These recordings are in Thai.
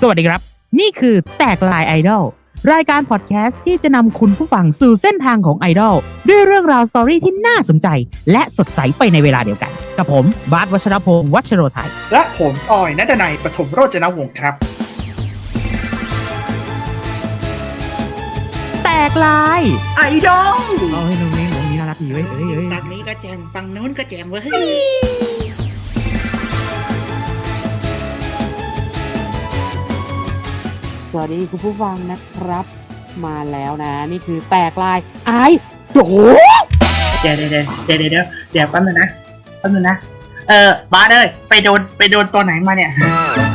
สวัสดีครับ นี่คือแตกลายไอดอลรายการพอดแคสต์ที่จะนำคุณผู้ฟังสู่เส้นทางของไอดอลด้วยเรื่องราวสตอรี่ที่น่าสนใจ และสดใสไปในเวลาเดียวกัน กับผม บาสวัชรพงศ์วัชโรไทย และผมออยนัดนัยปฐมโรจนวงศ์ครับ แตกลายไอดอลเอ้ยตรงนี้ตรงนี้น่ารักดีเว้ยเอ้ยเอ้ย ฝั่งนี้ก็แจมฝั่งนู้นก็แจมเว้ย สวัสดีคุณผู้ฟังนะครับ มาแล้วนะ นี่คือแตกลายไอ้โหเดี๋ยวเดี๋ยวเดี๋ยวเดี๋ยวเดี๋ยวเดี๋ยวแป๊บนึงนะแป๊บนึงนะ เออบาสเอ้ยไปโดนไปโดนตัวไหนมาเนี่ย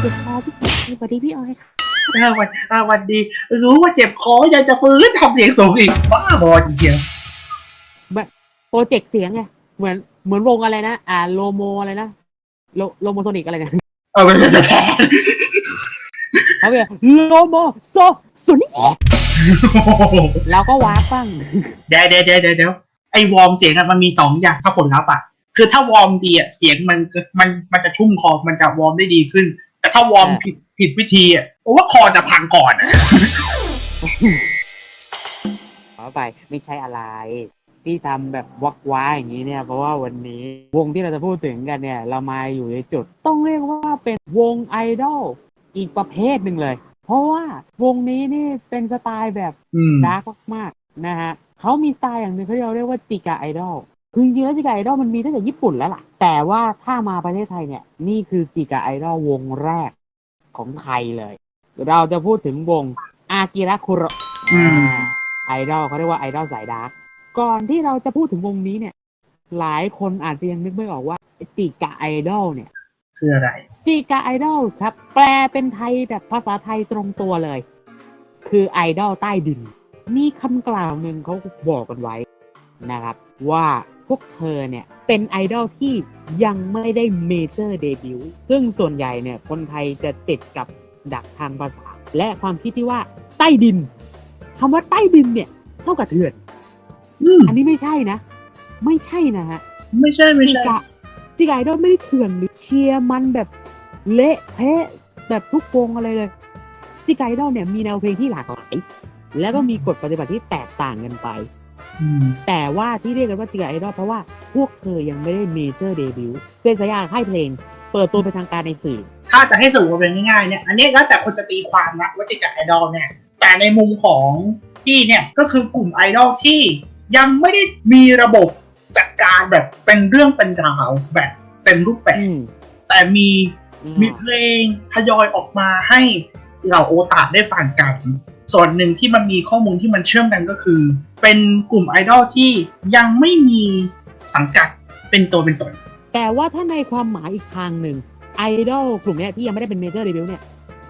สุดคอพี่สวัสดีพี่ออยค่ะเออวันเออวันดี รู้ว่าเจ็บคอยังจะฟื้นทำเสียงสูงอีกบ้าบอจริงโปรเจกต์เสียงไงเหมือนเหมือนวงอะไรนะ อ่าโลโมอะไรนะโลโลโมโซนิกอะไรเนี่ยๆเออมันจะแทน เขาเป็นโลโมโซโซนิกแล้วก็วาร์ปบ้างเดี๋ยวเดี๋ยวเดี๋ยวเดี๋ยวเดี๋ยวไอ้วอร์มเสียงอะมันมีสองอย่างถ้าผลลัพธ์อะคือถ้าวอร์มดีอะเสียงมันมันมันจะชุ่มคอมันจะวอร์มได้ดีขึ้น แต่ถ้าวอร์มผิดผิดวิธีอะผมว่าคอจะพังก่อนอะขอไปไม่ใช่อะไร ที่ทำแบบวักว้าอย่างนี้เนี่ย เพราะว่าวันนี้วงที่เราจะพูดถึงกันเนี่ย เรามาอยู่ในจุด ต้องเรียกว่าเป็นวงไอดอล อีกประเภทหนึ่งเลย เพราะว่าวงนี้นี่เป็นสไตล์แบบอืมดาร์กมากๆนะฮะเขามีสไตล์อย่างหนึ่งเขาเรียกว่าจิกาไอดอลคือจริงๆแล้วจิกาไอดอลมันมีตั้งแต่ญี่ปุ่นแล้วล่ะ แต่ว่าถ้ามาประเทศไทยเนี่ย นี่คือจิกาไอดอลวงแรกของไทยเลย เราจะพูดถึงวงอากิระคุโระอืมไอดอลเขาเรียกว่าไอดอลสายดาร์กก่อนที่เราจะพูดถึงวงนี้เนี่ย หลายคนอาจจะยังนึกไม่ออกว่าจิกาไอดอลเนี่ย คืออะไรจิกาไอดอลครับ แปลเป็นไทยแบบภาษาไทยตรงตัวเลย คือไอดอลใต้ดิน มีคำกล่าวหนึ่งเขาบอกกันไว้นะครับ ว่าพวกเธอเนี่ย เป็นไอดอลที่ยังไม่ได้เมเจอร์เดบิวต์ซึ่งส่วนใหญ่เนี่ยคนไทยจะติดกับดักทางภาษา และความคิดที่ว่าใต้ดินคำว่าใต้ดินเนี่ย เท่ากับเถื่อนอืมอันนี้ไม่ใช่นะ ไม่ใช่นะฮะ ไม่ใช่ไม่จิใช่กะ จิกะไอดอลไม่ได้เถื่อนหรือเชียร์มันแบบเละเทะแบบทุกวงอะไรเลยจิกะไอดอลเนี่ยมีแนวเพลงที่หลากหลายแล้วก็มีกฎปฏิบัติที่แตกต่างกันไปอืมแต่ว่าที่เรียกกันว่าจิกะไอดอลเพราะว่าพวกเธอยังไม่ได้เมเจอร์เดบิวต์เซ็นสัญญาค่ายเพลง เปิดตัวเป็นทางการในสื่อ ถ้าจะให้สรุปมาเป็นง่ายๆเนี่ยอันนี้แล้วแต่คนจะตีความนะว่าจะจัดไอดอลเนี่ย แต่ในมุมของพี่เนี่ยก็คือกลุ่มไอดอลที่ยังไม่ได้มีระบบ จัดการแบบเป็นเรื่องเป็นราวแบบเต็มรูปแบบอืมแต่มีอืมมีเพลงทยอยออกมาให้เหล่าโอตาได้ฟังกัน ส่วนหนึ่งที่มันมีข้อมูลที่มันเชื่อมกันก็คือ เป็นกลุ่มไอดอลที่ยังไม่มีสังกัดเป็นตัวเป็นตนแต่ว่าถ้าในความหมายอีกทางหนึ่งไอดอลกลุ่มเนี้ยที่ยังไม่ได้เป็นเมเจอร์เดบิวต์เนี่ย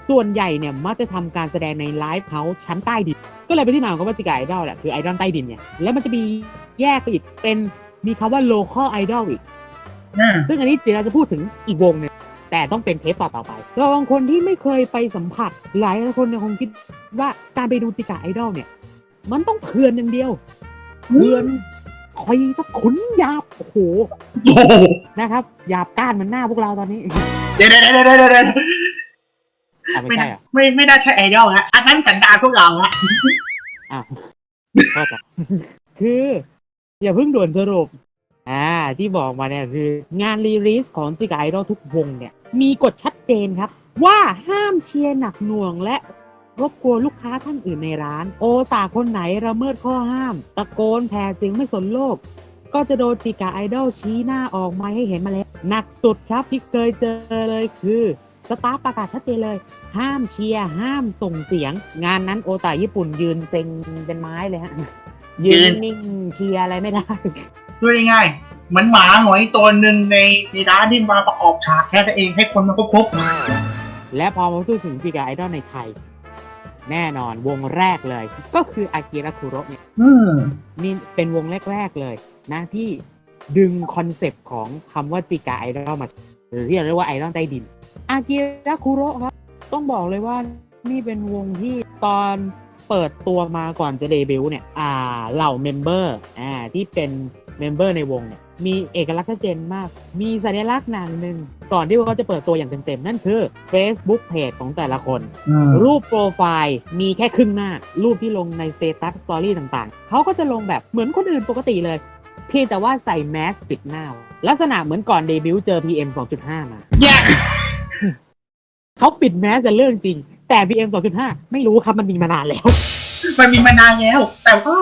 ส่วนใหญ่เนี่ยมักจะทำการแสดงในไลฟ์เฮาส์ชั้นใต้ดิน ก็เลยเป็นที่มาของคำว่าจิกาไอดอลแหละคือไอดอลใต้ดินเนี่ยแล้วมันจะมีแยกไปอีกเป็น มีคำว่า local idol อีกอืมซึ่งอันนี้เดี๋ยวเราจะพูดถึงอีกวงหนึงแต่ต้องเป็นเทปต่อๆไปเราบางคนที่ไม่เคยไปสัมผัส หลายคนเนี่ยคงคิดว่าการไปดูจิกาไอดอลเนี่ย มันต้องเถื่อนอย่างเดียวเถื่อนคอยก็ขุนหยาบโอ้โหโอ้โหนะครับหยาบก้านเหมันหน้าพวกเราตอนนี้เดี๋ยวเดี๋ยวเดี๋ยวเดี๋ยวเดี๋ยวอะไม่ไม่ใช่ได้เหรอไม่ไม่ได้ใช่ไอดอลฮะอันนั้นสันดานพวกเราฮะอะก็จะ คือ อย่าเพิ่งด่วนสรุป อ่า ที่บอกมาเนี่ยคืองานรีลิสของจิกไอดอลทุกวงเนี่ย มีกฎชัดเจนครับ ว่าห้ามเชียร์หนักหน่วงและรบกวนลูกค้าท่านอื่นในร้าน โอตาคนไหนระเมิดข้อห้าม ตะโกนแผ่เสียงไม่สนโลก ก็จะโดนจิกาไอดอลชี้หน้าออกมาให้เห็นมาแล้ว หนักสุดครับที่เคยเจอเลยคือสตาฟประกาศชัดเจนเลย ห้ามเชียร์ ห้ามส่งเสียง งานนั้นโอตาญี่ปุ่นยืนเซ็งเป็นไม้เลยฮะ ยืนนิ่งๆเชียร์อะไรไม่ได้พูดง่ายๆเหมือนหมาหงอยตัวหนึ่งในในร้านที่มาประกอบฉากแค่นั้นเองให้คนมันครบและพอมาพูดถึงจิกาไอดอลในไทย แน่นอนวงแรกเลย ก็คืออากิระคุโระเนี่ยๆอืมนี่เป็นวงแรก ๆ เลย นะที่ดึงคอนเซปต์ของคำว่าจิกาไอดอลมาหรือที่เราเรียกว่าไอดอลใต้ดินอากิระคุโระครับ ต้องบอกเลยว่านี่เป็นวงที่ตอน เปิดตัวมาก่อนจะเดบิวต์เนี่ยอ่าเหล่าเมมเบอร์อ่าที่เป็นเมมเบอร์ในวงเนี่ยมีเอกลักษณ์ชัดเจนมาก มีสัญลักษณ์หนังหนึ่งก่อนที่เขาจะเปิดตัวอย่างเต็มๆ นั่นคือ Facebook Page ของแต่ละคน รูปโปรไฟล์มีแค่ครึ่งหน้า รูปที่ลงในสเตตัสสตอรี่ต่างๆ เขาก็จะลงแบบเหมือนคนอื่นปกติเลย เพียงแต่ว่าใส่แมสปิดหน้า ลักษณะเหมือนก่อนเดบิวต์เจอ PM 2.5 มาแย่เขาปิดแมสแต่เรื่องจริง แต่ PM 2.5 ไม่รู้ครับมันมีมานานแล้ว มันมีมานานแล้ว แต่ว่า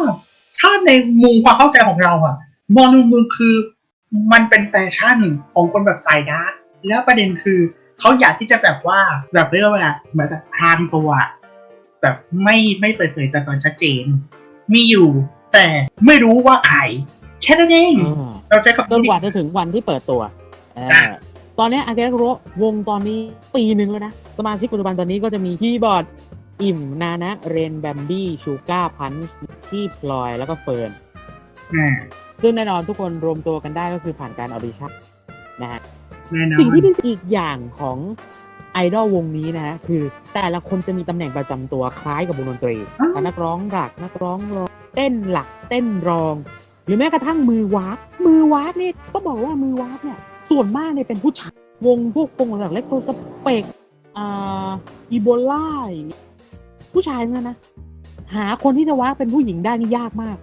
ถ้าในมุมความเข้าใจของเราอะมองในมุมคือมันเป็นแฟชั่นของคนแบบสายดาร์กแล้วประเด็นคือเขาอยากที่จะแบบว่าแบบเรียกว่าเหมือนแบบพรางตัว แบบไม่ไม่เปิดเผยแต่ตอนชัดเจน มีอยู่ แต่ไม่รู้ว่าใครแค่นั้นเอง เราใช้คำจนกว่าจะถึงวันที่เปิดตัวเออใช่ ตอนนี้อาเกะโรวงตอนนี้ปีหนึ่งแล้วนะ สมาชิกปัจจุบันตอนนี้ก็จะมีคีย์บอร์ด อิ่ม นานะ เรนแบมบี้ ชูก้าพันชีพลอย แล้วก็เฟิร์นอ่าซึ่งแน่นอนทุกคนรวมตัวกันได้ก็คือผ่านการออดิชั่นนะฮะแน่นอนสิ่งที่เป็นอีกอย่างของไอดอลวงนี้นะฮะคือแต่ละคนจะมีตำแหน่งประจำตัวคล้ายกับวงดนตรีอ้าวนักร้องหลักนักร้องรองเต้นหลักเต้นรอง หรือแม้กระทั่งมือวากมือวากนี่ต้องบอกว่ามือวากเนี่ย ส่วนมากเนี่ยเป็นผู้ชายวงพวกวงหลักเล็กโทสเปกอ่าอีโบล่าอย่างเงี้ยผู้ชายนั่นนะ หาคนที่จะวากเป็นผู้หญิงได้นี่ยากมาก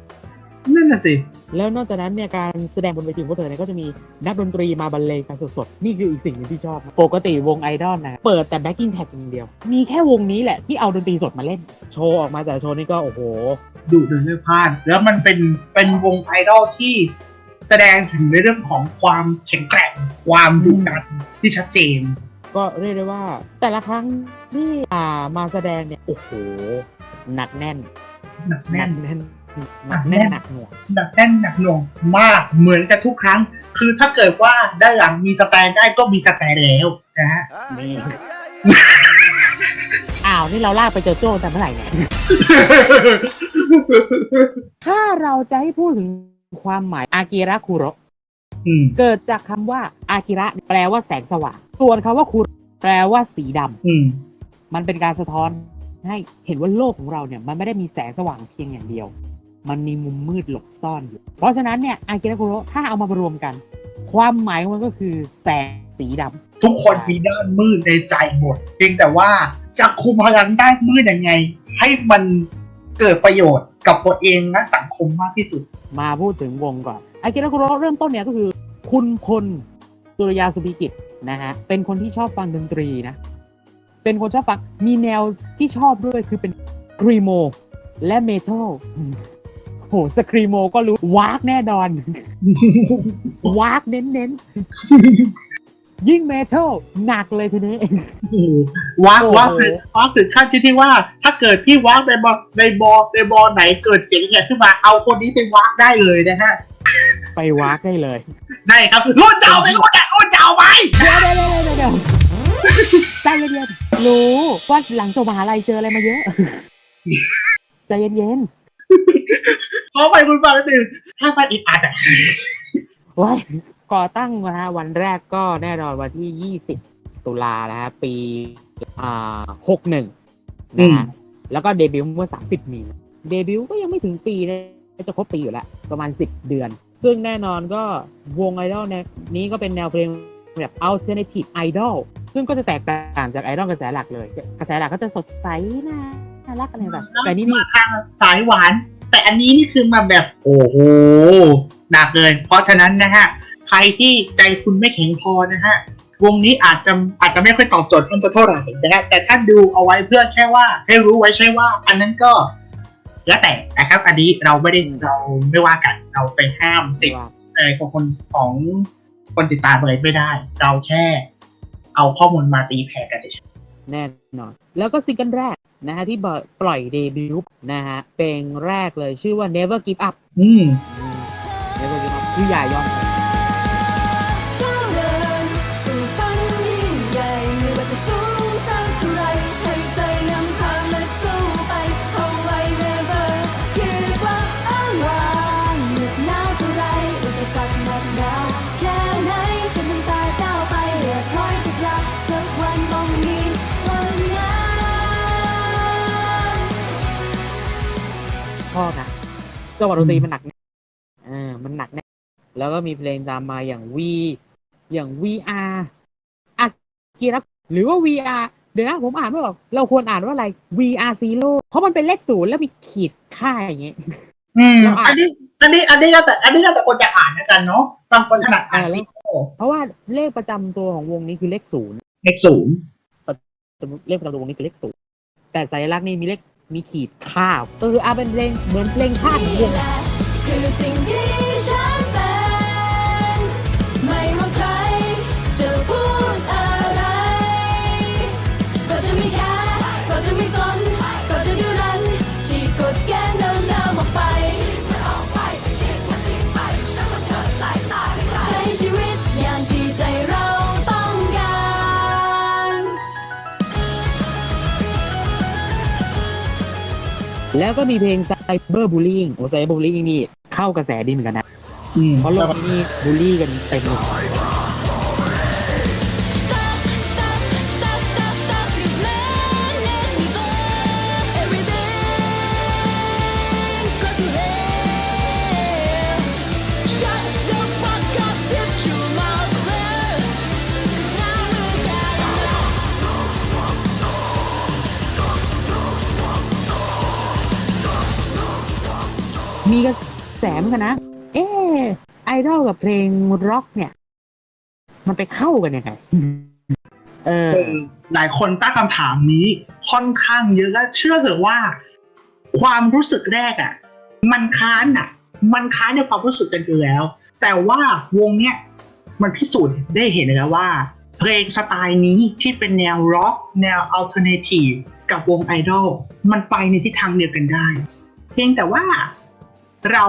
นั่นน่ะสิ แล้วนอกจากนั้นเนี่ยการแสดงบนเวทีของพวกเธอเนี่ยก็จะมีนักดนตรีมาบรรเลงกันสดๆ นี่คืออีกสิ่งหนึงที่ชอบ ปกติวงไอดอลนะเปิดแต่แบ็กกิ้งแท็กอย่างเดียว มีแค่วงนี้แหละที่เอาดนตรีสดมาเล่น โชว์ออกมาแต่ละโชว์นี่ก็โอ้โหดูเดินเลือกพลาดแล้วมันเป็นเป็นวงไอดอลที่ แสดงถึงในเรื่องของความแข็งแกร่งความดุดันที่ชัดเจน ก็เรียกได้ว่า แต่ละครั้งที่อ่ามาแสดงเนี่ยโอ้โหหนักแน่นหนักหนัแน่นกแน่นหนักแน่นหนักหน่วงหนักแน่นหนักหน่วงมากเหมือนกันทุกครั้ง คือถ้าเกิดว่าด้านหลังมีสแตนได้ก็มีสแตนแล้วนะฮะนี่อ้าวนี่เราลากไปเจอโจ้แต่เมื่อไหร่เนี่ยถ้าเราจะให้พูดถึง ความหมายอากิระคุโระอืมเกิดจากคำว่าอากิระแปลว่าแสงสว่าง ส่วนคำว่าคุโระแปลว่าสีดำอืมมันเป็นการสะท้อนให้เห็นว่าโลกของเราเนี่ย มันไม่ได้มีแสงสว่างเพียงอย่างเดียว มันมีมุมมืดหลบซ่อนอยู่ เพราะฉะนั้นเนี่ยอากิระคุโระถ้าเอามารวมกัน ความหมายของมันก็คือแสงสีดำทุกคนมีด้านมืดในใจหมด เพียงแต่ว่าจะคุมพลังด้านมืดยังไง ให้มัน เกิดประโยชน์กับตัวเองและสังคมมากที่สุด มาพูดถึงวงก่อนไอากิระคุโรเริ่มต้นเนี่ยก็คือ คุณพลสุริยาสุภิกิจนะฮะเป็นคนที่ชอบฟังดนตรีนะ เป็นคนชอบฟังมีแนวที่ชอบด้วยคือเป็นครีโมและเมทัลโหสครีโมก็รู้วากแน่นอนวากเน้นๆ ยิ่งเมทัลหนักเลยทีนี้วักโอ้โหวักถึงวักถึงขั้นที่ที่ว่า ถ้าเกิดพี่วักในบอในบอในบอไหนเกิดเสียงแหบขึ้นมาเอาคนนี้ไปวักได้เลยนะฮะไปวากได้เลยได้ครับรุ่นเจ้าไปรุ่นอะรุ่นเจ้าไปเดี๋ยวเดี๋ยวเดี๋ยวเดี๋ยวเดี๋ยวใจเย็นๆรู้ว่าหลังจบมหาลัยเจออะไรมาเยอะใจเย็นเพราะไปคุณฟังนิดนึงถ้ามันอีกอัดอะๆไว้ ก่อตั้งนะฮะวันแรกก็แน่นอนวันที่ 20 ตุลานะฮะปีอ่า61นะฮะแล้วก็เดบิวต์เมื่อ 30 มีนาเดบิวต์ก็ยังไม่ถึงปีนะจะครบปีอยู่แล้ว ประมาณ 10 เดือน ซึ่งแน่นอนก็วงไอดอลแนวนี้ก็เป็นแนวเพลงแบบ alternative idol ซึ่งก็จะแตกต่างจากไอดอลกระแสหลักเลย กระแสหลักก็จะสดใสน่าน่ารักอะไรแบบ แต่นี่นี่มาทางสายหวาน แต่อันนี้นี่คือมาแบบ โอ้โหหนักเลย เพราะฉะนั้นนะฮะ ใครที่ใจคุณไม่แข็งพอนะฮะวงนี้อาจจะอาจจะไม่ค่อยตอบโจทย์ท่านจะเท่าไหร่นะฮะแต่ท่านดูเอาไว้เพื่อแค่ว่า ให้รู้ไว้ใช่ว่า อันนั้นก็แล้วแต่นะครับ อันนี้เราไม่ได้เราไม่ว่ากันเราไปห้ามสิทธิ์ว่าอะไรของคนของคนติดตามอะไรไม่ได้ เราแค่เอาข้อมูลมาตีแผ่กันเฉยแน่นอน แล้วก็ซิงเกิลแรกนะฮะที่ปล่อยเดบิวต์นะฮะเพลงแรกเลยชื่อว่า Never Give Up ๆอืม Never Give Up คืออย่ายอม ชอบนะจังหวะดนตรีมันหนักแน่เออมันหนักแน่แล้วก็มีเพลงตามมาอย่าง V อย่าง VR อากิระหรือว่า VR เดี๋ยวนะผมอ่านไม่ออกเราควรอ่านว่าอะไร VR Zero เพราะมันเป็นเลขศูนย์แล้วมีขีดค่าอย่างเงี้ยอืมเราอ่านอันนี้ อันนี้ อันนี้ก็แต่ อันนี้ก็แต่คนจะอ่านนะกันเนาะบางคนถนัดอ่านอ่าแล้วซิโก้เพราะว่าเลขประจำตัวของวงนี้คือเลขศูนย์เลขศูนย์สมมติเลขประจำตัววงนี้คือเลขศูนย์แต่สัญลักษณ์นี่มีเลข มีขีดข้าวเออเอาเป็นเพลงเหมือนเพลงชาติของวงนี่แหละคือสิ่งที่ฉัน แล้วก็มีเพลง Cyber Bullying โอ้ Cyber Bullying นี่เข้ากระแสดีเหมือนกันนะ อืมเพราะโลกนี้นี่บูลลี่กันเต็มเลย มีกระแสมกันนะ เออไอดอลกับเพลงร็อกเนี่ย มันไปเข้ากันยังไงเออ หลายคนตั้งคำถามนี้ค่อนข้างเยอะและเชื่อเถอะว่า ความรู้สึกแรกอะ่ะ มันค้านอะ มันค้านในความรู้สึกกันอยู่แล้ว แต่ว่าวงเนี้ยมันพิสูจน์ได้เห็นเลยนะว่า เพลงสไตล์นี้ที่เป็นแนวร็อก แนวอัลเทอร์เนทีฟกับวงไอดอลมันไปในทิศทางเดียวกันได้ เพียงแต่ว่า เรา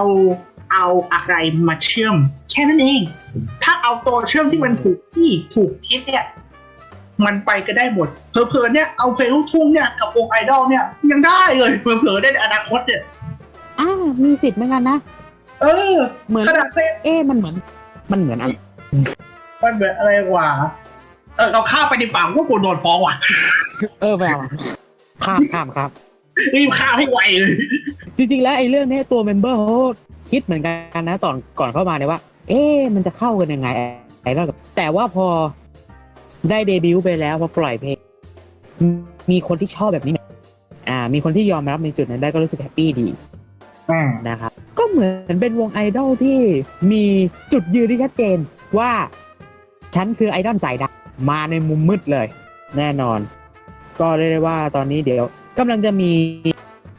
เอาอะไรมาเชื่อม แค่นั้นเอง ถ้าเอาตัวเชื่อมที่มันถูกที่ถูกทิศเนี่ยมันไปก็ได้หมดเผลอๆเนี่ยเอาเพลงลูกทุ่งเนี่ยกับวงไอดอลเนี่ยยังได้เลยเผลอๆได้ในอนาคตเนี่ยอ่ามีสิทธิ์เหมือนกันนะเออ เหมือนขนาดเพลงเอ๊ะมันเหมือน มันเหมือนอะไรมันเหมือนอะไรวะเออเอาข้ามไปในป่าว่ากูโดนฟ้องว่ะ เออไปเอาข้ามข้ามครับ รีบข้ามให้ไวเลยจริงๆแล้วไอ้เรื่องนี้ตัวเมมเบอร์เขาคิดเหมือนกันนะตอนก่อนเข้ามาเนี่ยว่า เอ๊ะมันจะเข้ากันยังไงไอ้เรื่องกับแต่ว่าพอได้เดบิวต์ไปแล้วพอปล่อยเพลงมีคนที่ชอบแบบนี้ อ่า มีคนที่ยอมรับในจุดนั้นได้ก็รู้สึกแฮปปี้ดีอ่านะครับ ก็เหมือนเป็นวงไอดอลที่มีจุดยืนที่ชัดเจนว่าฉันคือไอดอลสายดำมาในมุมมืดเลย แน่นอน ก็เรียกได้ว่าตอนนี้เดี๋ยว กำลังจะมี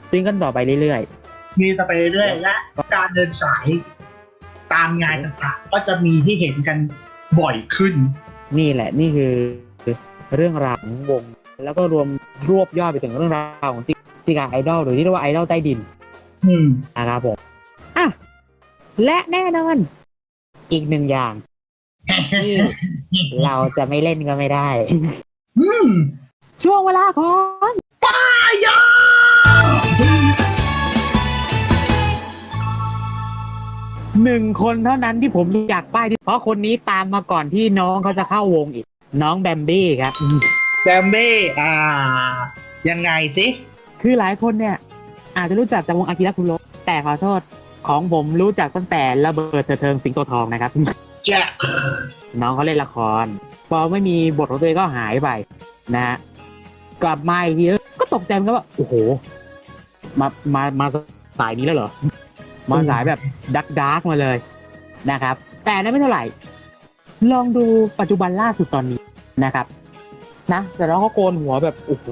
ซิงเกิลต่อไปเรื่อยๆมีต่อไปเรื่อยๆและการเดินสายตามงานต่างๆ ก็จะมีที่เห็นกันบ่อยขึ้นนี่แหละนี่คือเรื่องราวของวง แล้วก็รวมรวบยอดไปถึงเรื่องราวของจิกาไอดอลหรือที่เรียกว่าไอดอลใต้ดินอืม นะครับผมอะและแน่นอน อีกหนึ่งอย่างที่เราจะไม่เล่นก็ไม่ได้ อืม ช่วงเวลาของ อายาหนึ่งคนเท่านั้นที่ผมอยากป้ายที่เพราะคนนี้ตามมาก่อนที่น้องเขาจะเข้าวงอีก น้องแบมบี้ครับ แบมเบ้อ่า ยังไงสิคือหลายคนเนี่ย อาจจะรู้จักจากวงอากิระคุโระแต่ขอโทษของผมรู้จักตั้งแต่ระเบิดเถิดเทิงสิงโตทองนะครับแจ็คน้องเขาเล่นละคร พอไม่มีบทของตัวเองก็หายไปนะฮะ กลับมาอีกทีก็ตกใจเหมือนกันว่า โอ้โห มามามาสายนี้แล้วเหรอ มาสายแบบดักดักมาเลยนะครับ แต่นั้นไม่เท่าไหร่ ลองดูปัจจุบันล่าสุดตอนนี้นะครับ นะ แต่น้องเขาโกนหัวแบบโอ้โห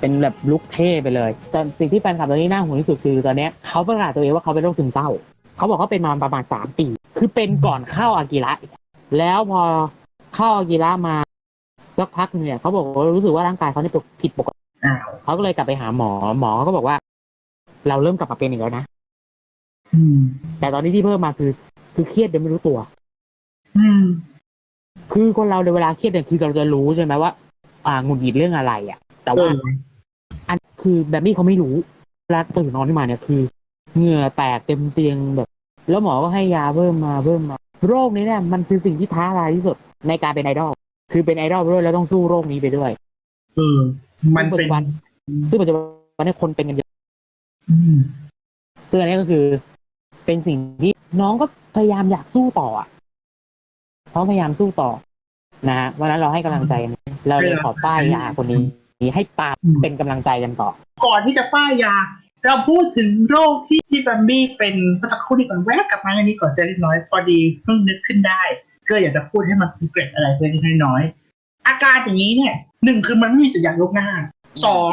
เป็นแบบลุคเท่ไปเลยแต่สิ่งที่แฟนคลับตอนนี้น่าห่วงที่สุดคือตอนนี้เขาประกาศตัวเองว่าเขาเป็นโรคซึมเศร้า เขาบอกเขาเป็นมาประมาณสามปี คือเป็นก่อนเข้าอากิระแล้วพอเข้าอากิระมา สักพักเนี่ยเขาบอกว่ารู้สึกว่าร่างกายเขาเนี่ยผิดปกติอ้าวเขาก็เลยกลับไปหาหมอหมอก็บอกว่า เราเริ่มกลับมาเป็นอีกแล้วนะอืมแต่ตอนนี้ที่เพิ่มมาคือ คือเครียดโดยไม่รู้ตัว อืม คือคนเราในเวลาเครียดเนี่ยคือเราจะรู้ใช่ไหมว่า อ่าหงุดหงิดเรื่องอะไร อะ แต่เอว่าออันคือแบบนี้เขาไม่รู้เวลาตื่นนอนขึ้นมาเนี่ยคือเหงื่อแตกเต็มเตียงแบบ แล้วหมอก็ให้ยาเพิ่มมาเพิ่มมา โรคนี้เนี่ยมันคือสิ่งที่ท้าทายที่สุดในการเป็นไอดอล คือเป็นไอดอลไปด้วยแล้วต้องสู้โรคนี้ไปด้วยเออ มันซึ่งปัจเป็นจุบันซึ่งปัจจุบันเนี่ยคนเป็นกันเยอะอืมซึ่งอันนี้ก็คือ เป็นสิ่งที่น้องก็พยายามอยากสู้ต่ออะเขาพยายามสู้ต่อนะฮะวันนั้นเราให้กำลังใจกันเราเลยขอป้ายยาคนนี้ให้ปาเป็นกำลังใจกันต่อ ก่อนที่จะป้ายยา เราพูดถึงโรคที่ที่แบมบี้เป็นเมื่อสักครู่นี้ก่อนแวะกลับมาอันนี้ก่อนจะเล็กน้อยพอดีเพิ่งนึกขึ้นได้ ก็อยากจะพูดให้มันเป็นเกร็ดอะไรเล็กน้อย อาการอย่างนี้เนี่ยหนึ่งคือมันไม่มีสัญญาณลบหน้าสอง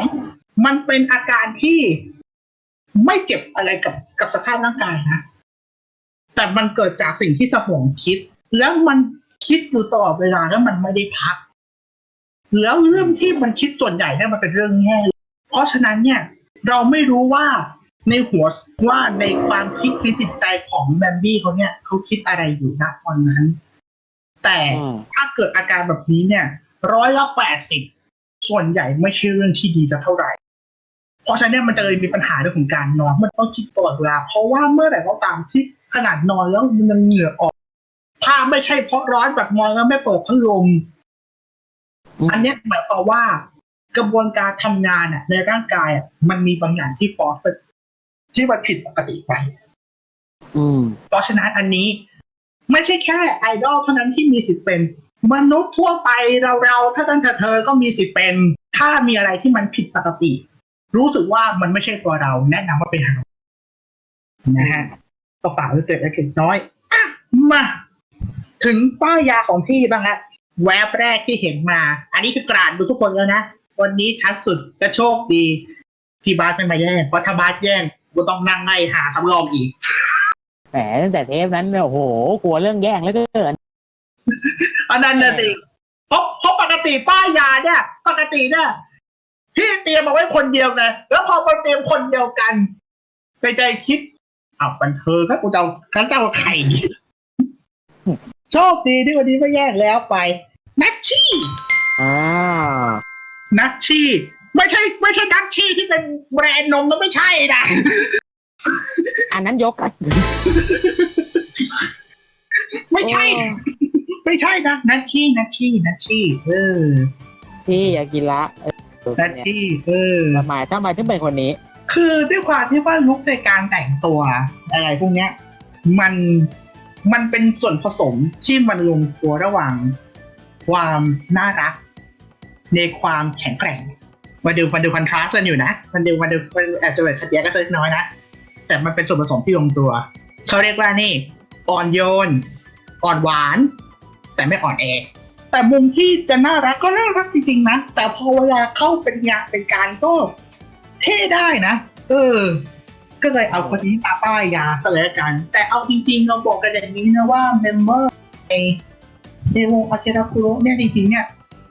มันเป็นอาการที่ไม่เจ็บอะไรกับกับสภาพร่างกายนะแต่มันเกิดจากสิ่งที่สมองคิด แล้วมันคิดอยู่ตลอดเวลาแล้วมันไม่ได้พัก แล้วเรื่องที่มันคิดส่วนใหญ่เนี่ยมันเป็นเรื่องแย่เพราะฉะนั้นเนี่ย เราไม่รู้ว่าในหัวว่าในความคิดในจิตใจของแบมบี้เขาเนี่ยเขาคิดอะไรอยู่ณตอนนั้น แต่อืมถ้าเกิดอาการแบบนี้เนี่ยร้อยละแปดสิบส่วนใหญ่ไม่ใช่เรื่องที่ดีจะเท่าไหร่ เพราะฉะนั้นเนี่ยมันจะเลยมีปัญหาเรื่องของการนอนมันต้องคิดตลอดเวลาเพราะว่าเมื่อไหร่ก็ตามที่ขนาดนอนแล้วมันยังเหงื่อออก ถ้าไม่ใช่เพราะร้อนแบบนอนแล้วไม่เปิดพัดลมอืมอันเนี้ยหมายความว่ากระบวนการทำงานอะในร่างกายอะมันมีบางอย่างที่ฟอสที่มันผิดปกติไปอืมเพราะฉะนั้นอันนี้ ไม่ใช่แค่ไอดอลเท่านั้นที่มีสิทธิ์เป็น มนุษย์ทั่วไปเราเราถ้าตั้งแต่เธอก็มีสิทธิ์เป็น ถ้ามีอะไรที่มันผิดปกติ รู้สึกว่ามันไม่ใช่ตัวเรา แนะนำว่าไปหานะฮะก็ฝากไว้เกิดเล็กๆน้อยอะมาถึงป้ายยาของพี่บ้างละแวบแรกที่เห็นมา อันนี้คือกรานดูทุกคนแล้วนะ วันนี้ชัดสุดจะโชคดี ที่บาสไม่มาแย่งเพราะถ้าบาสแย่งกูต้องนั่งไล่หาสำรองอีก แหมตั้งแต่เทปนั้นเนี่ยโอ้โหกลัวเรื่องแย่งแล้วก็เกินอันนั้นนะสิเพราะเพราะปกติป้ายยาเนี่ย ปกติเนี่ยพี่เตรียมมาไว้คนเดียวไงแล้วพอมาเตรียมคนเดียวกันไปใจคิดอ้าวบันเทิงครับกูจะเอาขันเจ้าไข่โชคดีที่วันนี้ไม่แย่งแล้วไป นัชชี่อ่านัชชี่ ไม่ใช่ ไม่ใช่นัชชี่ที่เป็นแบรนด์นมก็ไม่ใช่นะ อันนั้นยกกันไม่ใช่ ไม่ใช่นะนัชชี่นัชชี่นัชชี่เออที่ยากิระเออนัชชี่เออทำไมทำไมถึงเป็นคนนี้ คือด้วยความที่ว่าลุคในการแต่งตัว อะไรพวกเนี้ย มันมันเป็นส่วนผสมที่มันลงตัวระหว่าง ความน่ารัก ในความแข็งแกร่งมาดูมาดูคอนทราสต์กันอยู่นะมันดูมาดูมันอาจจะแบบขัดแย้งกันสักน้อยนะ แต่มันเป็นส่วนผสมที่ลงตัว เขาเรียกว่านี่ อ่อนโยน อ่อนหวาน แต่ไม่อ่อนแอ แต่มุมที่จะน่ารักก็น่ารักจริงๆนะ แต่พอเวลาเข้าเป็นงานเป็นการก็เท่ได้นะ เออ ก็เลยเอาคนนี้มาป้ายยาซะเลยกัน แต่เอาจริงๆ เราบอกกันอย่างนี้นะว่าเมมเบอร์ในในวงอาเคราคุโรเนี่ยจริงๆเนี่ย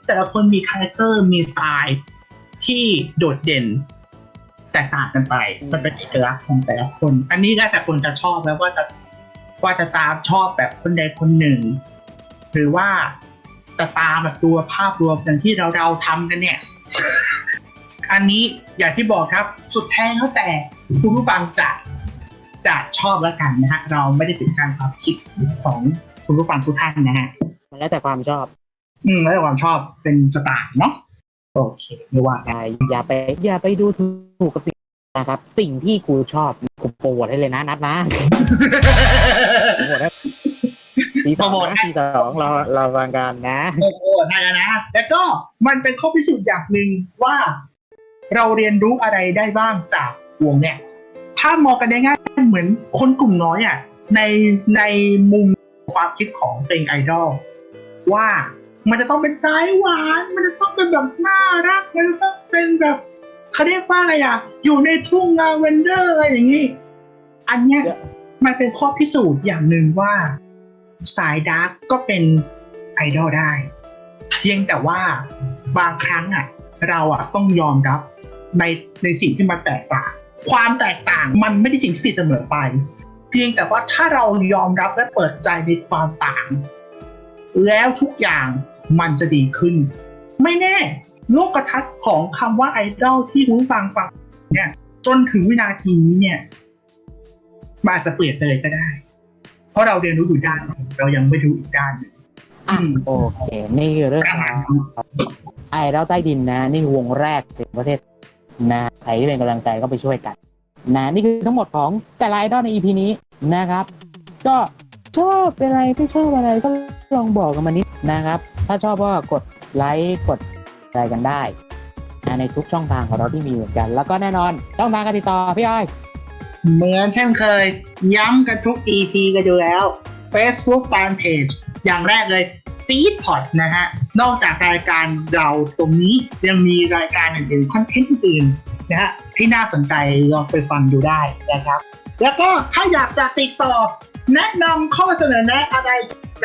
แต่ละคนมีคาแรคเตอร์มีสไตล์ที่โดดเด่น แตกต่างกันไป มันเป็นเอกลักษณ์ของแต่ละคน อันนี้แล้วแต่คนจะชอบแล้วว่าจะว่าจะตามชอบแบบคนใดคนหนึ่ง หรือว่าจะตามแบบตัวภาพรวมอย่างที่เราเราๆทำกันเนี่ย อันนี้อย่างที่บอกครับ สุดแท้แล้วแต่คุณผู้ฟังจะจะชอบแล้วกันนะฮะ เราไม่ได้ปิดการความคิดของคุณผู้ฟังทุกท่านนะฮะ มันแล้วแต่ความชอบ อืมแล้วแต่ความชอบเป็นสไตล์เนาะ โอเคไม่ว่ากันอย่าอย่าไป อย่าไปดูถูกกับสิ่งนะครับ สิ่งที่กูชอบกูโปรโมทให้เลยนะนัดนะโปรโมทให้ปีสองนะปีสองเราเราฟังกันนะโอ้โหใช่แล้วนะ แล้วก็มันเป็นข้อพิสูจน์อย่างหนึ่งว่า เราเรียนรู้อะไรได้บ้างจากวงเนี่ยถ้ามองกันได้ง่ายๆเหมือนคนกลุ่มน้อยอะในในมุมความคิดของเพลงไอดอลว่า มันจะต้องเป็นสายหวาน มันจะต้องเป็นแบบน่ารัก มันจะต้องเป็นแบบเขาเรียกว่าอะไรอะ อยู่ในทุ่งลาเวนเดอร์อะไรอย่างนี้ อันเนี้ยเยอะมันเป็นข้อพิสูจน์อย่างหนึ่งว่า สายดาร์กก็เป็นไอดอลได้ เพียงแต่ว่าบางครั้งอะ เราอะต้องยอมรับในในสิ่งที่มันแตกต่าง ความแตกต่างมันไม่ได้สิ่งที่ผิดเสมอไป เพียงแต่ว่าถ้าเรายอมรับและเปิดใจในความต่าง แล้วทุกอย่าง มันจะดีขึ้น ไม่แน่ โลกทัศน์ของคำว่าไอดอลที่คุณผู้ฟังฟังเนี่ยจนถึงวินาทีนี้เนี่ยมันอาจจะเปลี่ยนไปเลยก็ได้ เพราะเราเรียนรู้อยู่ด้านหนึ่งเรายังไม่รู้อีกด้านหนึ่งอะอืมโอเคนี่คือเรื่องประมาณราวนั้นไอเราใต้ดินนะ นี่คือวงแรกในประเทศนะใครที่เป็นกำลังใจก็ไปช่วยกันนะนี่คือทั้งหมดของแต่ละไอดอลใน EP นี้นะครับ ก็ชอบเป็นอะไรไม่ชอบอะไรก็ลองบอกกันมานิดนะครับ ถ้าชอบก็กดไลค์กดอะไรกันได้ ในทุกช่องทางของเราที่มีเหมือนกัน แล้วก็แน่นอนช่องทางการติดต่อพี่อ้อย เหมือนเช่นเคย ย้ำกันทุก EP กันอยู่แล้ว Facebook Fanpage อย่างแรกเลย Feedpot นะฮะ นอกจากรายการเราตรงนี้ยังมีรายการอื่นๆคอนเทนต์อื่นนะฮะที่น่าสนใจลองไปฟังดูได้นะครับ แล้วก็ถ้าอยากจะติดต่อ แนะนำข้อเสนอแนะอะไร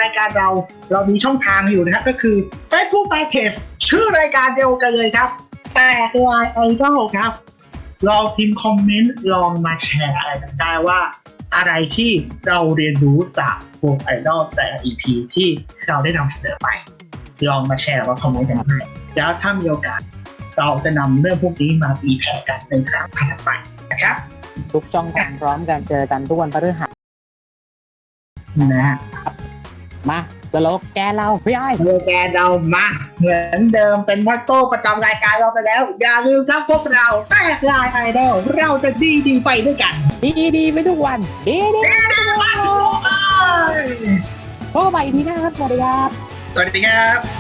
รายการเราเรามีช่องทางอยู่นะฮะก็คือ Facebook Fanpage ชื่อรายการเดียวกันเลยครับแต่ลายไอดอลครับลองพิมพ์คอมเมนต์ลองมาแชร์อะไรกันได้ว่าอะไรที่เราเรียนรู้จากวงไอดอลแต่ละ EP ที่เราได้นำเสนอไป ลองมาแชร์มาคอมเมนต์กันได้แล้วถ้ามีโอกาส เราจะนำเรื่องพวกนี้มาตีแผ่กันในครั้งถัดไปนะครับ ทุกช่องทางพร้อมกันเจอกันทุกวันพฤหัส นะฮะมาสโลแกนเราพี่อ้อยเมื่อแกเรามาเหมือนเดิมเป็นมอตโต้ประจำรายการเราไปแล้ว อย่าลืมครับพวกเราแตกลายไอดอลเราจะดีดีๆไปด้วยกัน ดีดีๆไม่ทุกวัน ดีดีไปพบกันใหม่ทีหน้าครับสวัสดีครับ สวัสดีครับ